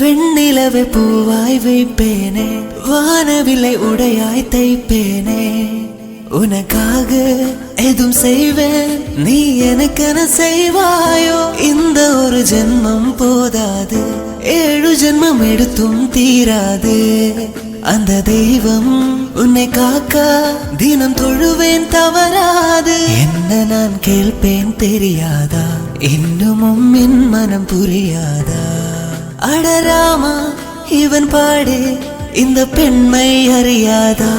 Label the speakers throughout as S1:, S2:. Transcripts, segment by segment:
S1: வெண்ணிலவை பூவாய் வைப்பேனே வானவில்லை உடையாய் தைப்பேனே. உனக்காக எதுவும் செய்வேன் நீ எனக்கென செய்வாயோ? இந்த ஒரு ஜென்மம் போதாது ஏழு ஜென்மம் எடுத்தும் தீராது. அந்த தெய்வம் உன்னை காக்க தினம் தொழுவேன் தவறாது. என்ன நான் கேட்பேன் தெரியாதா? இன்னமும் என் மனம் புரியாதா? அடராமா இவன் பாடு இந்த பெண்மை அறியாதா?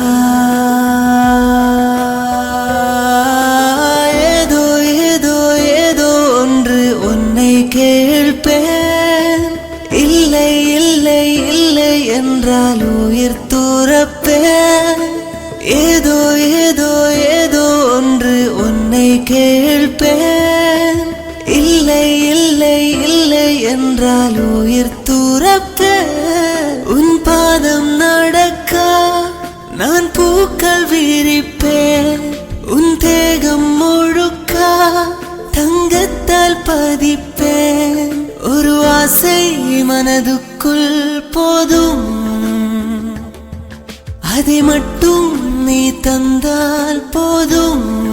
S1: ஏதோ ஏதோ ஏதோ ஒன்று உன்னை கேள்பேன். இல்லை இல்லை இல்லை என்றால் உயிர் தூரப்பேன். ஏதோ ஏதோ ஏதோ ஒன்று உன்னை கேள்பேன். இல்லை இல்லை என்றால் உயிர் தூரப்பேன் உன் பாதம் நடக்க? நான் பூக்கள் விரிப்பேன் உன் தேகம் முழுக்க? தங்கத்தால் பதிப்பேன் ஒரு ஆசை மனதுக்குள் போதும். அதை மட்டும் நீ தந்தால் போதும்.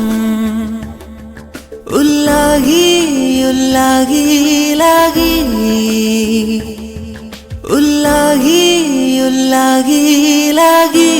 S1: உள்ளாகி உள்ளாகி লাগি লাগি